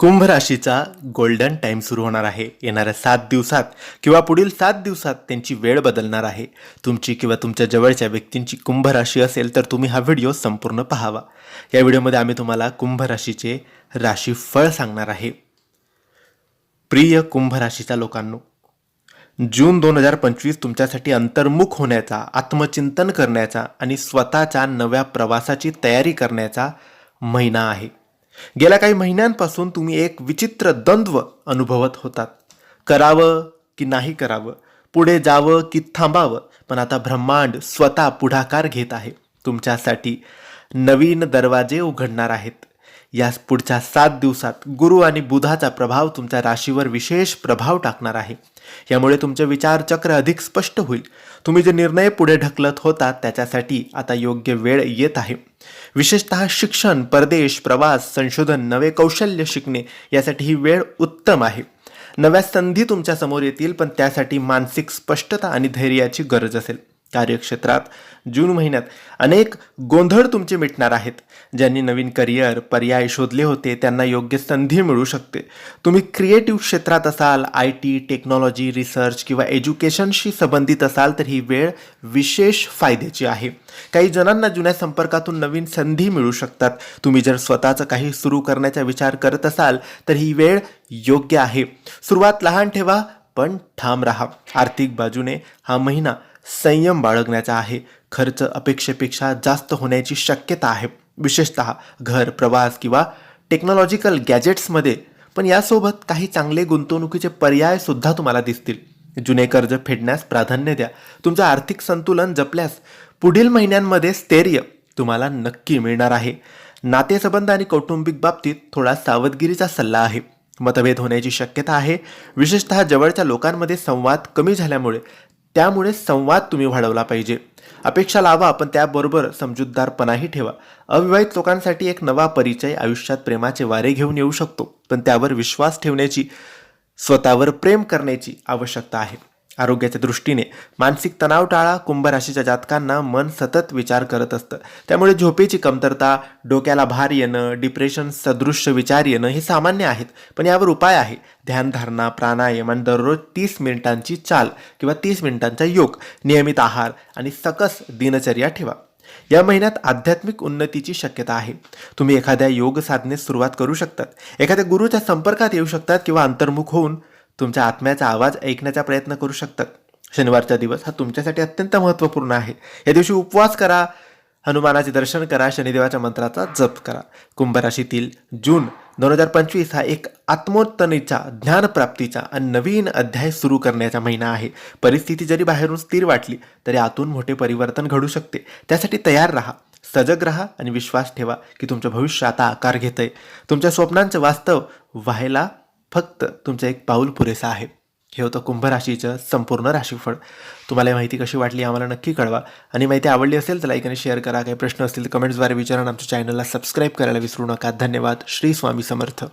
Kumbh राशीचा golden time सुरू होणार आहे. येणाऱ्या सात दिवसात किंवा पुढील सात दिवसात त्यांची वेळ बदलणार आहे. तुमची किंवा तुमच्या जवळच्या व्यक्तींची कुंभ राशी असेल तर तुम्ही हा व्हिडिओ संपूर्ण पाहावा. या व्हिडिओमध्ये आम्ही तुम्हाला कुंभ राशीचे राशीफळ सांगणार आहे. प्रिय कुंभ राशीच्या लोकांनो जून दोन हजार पंचवीस तुमच्यासाठी अंतर्मुख होण्याचा आत्मचिंतन करण्याचा आणि स्वतःच्या नव्या प्रवासाची तयारी करण्याचा महिना आहे. गेल्या काही महिन्यांपासून तुम्ही एक विचित्र द्वंद्व अनुभवत होतात. करावं की नाही करावं? पुढे जावं की थांबावं? पण आता ब्रह्मांड स्वतः पुढाकार घेत आहे. तुमच्यासाठी नवीन दरवाजे उघडणार आहेत. या पुढच्या सात दिवसात गुरु आणि बुधाचा प्रभाव तुमच्या राशीवर विशेष प्रभाव टाकणार आहे. यामुळे तुमचे विचारचक्र अधिक स्पष्ट होईल. तुम्ही जे निर्णय पुढे ढकलत होता त्याच्यासाठी आता योग्य वेळ येत आहे. विशेषतः शिक्षण परदेश प्रवास संशोधन नवे कौशल्य शिकणे यासाठी ही वेळ उत्तम आहे. नव्या संधी तुमच्यासमोर येतील पण त्यासाठी मानसिक स्पष्टता आणि धैर्याची गरज असेल. कार्यक्षेत्रात जून महिन्यात अनेक गोंधळ तुमचे मिटणार आहेत. ज्यांनी नवीन करिअर पर्याय शोधले होते त्यांना योग्य संधी मिळू शकते. तुम्ही क्रिएटिव्ह क्षेत्रात असाल आय टी टेक्नॉलॉजी रिसर्च किंवा एज्युकेशनशी संबंधित असाल तर ही वेळ विशेष फायद्याची आहे. काही जणांना जुन्या संपर्कातून नवीन संधी मिळू शकतात. तुम्ही जर स्वतःचं काही सुरू करण्याचा विचार करत असाल तर ही वेळ योग्य आहे. सुरुवात लहान ठेवा पण ठाम राहा. आर्थिक बाजूने हा महिना संयम बाळगण्याचा आहे. खर्च अपेक्षेपेक्षा जास्त होण्याची शक्यता आहे. विशेषतः घर प्रवास किंवा टेक्नॉलॉजिकल गॅजेट्समध्ये पण यासोबत काही चांगले गुंतवणुकीचे पर्याय सुद्धा तुम्हाला दिसतील. जुने कर्ज फेडण्यास प्राधान्य द्या. तुमचं आर्थिक संतुलन जपल्यास पुढील महिन्यांमध्ये स्थैर्य तुम्हाला नक्की मिळणार आहे. नातेसंबंध आणि कौटुंबिक बाबतीत थोडा सावधगिरीचा सल्ला आहे. मतभेद होण्याची शक्यता आहे. विशेषतः जवळच्या लोकांमध्ये संवाद कमी झाल्यामुळे त्यामुळे संवाद तुम्ही वाढवला पाहिजे. अपेक्षा लावा पण त्याबरोबर समजूतदारपणाही ठेवा. अविवाहित लोकांसाठी एक नवा परिचय आयुष्यात प्रेमाचे वारे घेऊन येऊ शकतो पण त्यावर विश्वास ठेवण्याची स्वतःवर प्रेम करण्याची आवश्यकता आहे. आरोग्याच्या दृष्टीने. मानसिक तणाव टाळा कुंभ राशीच्या जातकांना मन सतत विचार करत असतं. त्यामुळे झोपेची कमतरता डोक्याला भार येणं डिप्रेशन सदृश्य विचार येणं हे सामान्य आहेत. पण यावर उपाय आहे. ध्यानधारणा प्राणायाम आणि दररोज तीस मिनिटांची चाल किंवा तीस मिनिटांचा योग नियमित आहार आणि सकस दिनचर्या ठेवा. या महिन्यात आध्यात्मिक उन्नतीची शक्यता आहे. तुम्ही एखाद्या योग साधनेस सुरुवात करू शकतात. एखाद्या गुरुच्या संपर्कात येऊ शकतात किंवा अंतर्मुख होऊन तुमच्या आत्म्याचा आवाज ऐकण्याचा प्रयत्न करू शकतात. शनिवारचा दिवस हा तुमच्यासाठी अत्यंत महत्त्वपूर्ण आहे. या दिवशी उपवास करा हनुमानाचे दर्शन करा शनिदेवाच्या मंत्राचा जप करा. कुंभराशीतील जून दोन हजार पंचवीस हा एक आत्मोत्तनेचा ज्ञानप्राप्तीचा आणि नवीन अध्याय सुरू करण्याचा महिना आहे. परिस्थिती जरी बाहेरून स्थिर वाटली तरी आतून मोठे परिवर्तन घडू शकते. त्यासाठी तयार राहा सजग राहा आणि विश्वास ठेवा की तुमचं भविष्य आता आकार घेतंय. तुमच्या स्वप्नांचं वास्तव व्हायला फक्त तुमचं एक पाऊल पुरेसं आहे. हे होतं कुंभ राशीचं संपूर्ण राशीफळ. तुम्हाला माहिती कशी वाटली आम्हाला नक्की कळवा. आणि माहिती आवडली असेल तर लाईक आणि शेअर करा. काही प्रश्न असतील कमेंट्सद्वारे विचारा आमच्या चॅनलला सबस्क्राईब करायला विसरू नका. धन्यवाद. श्री स्वामी समर्थ.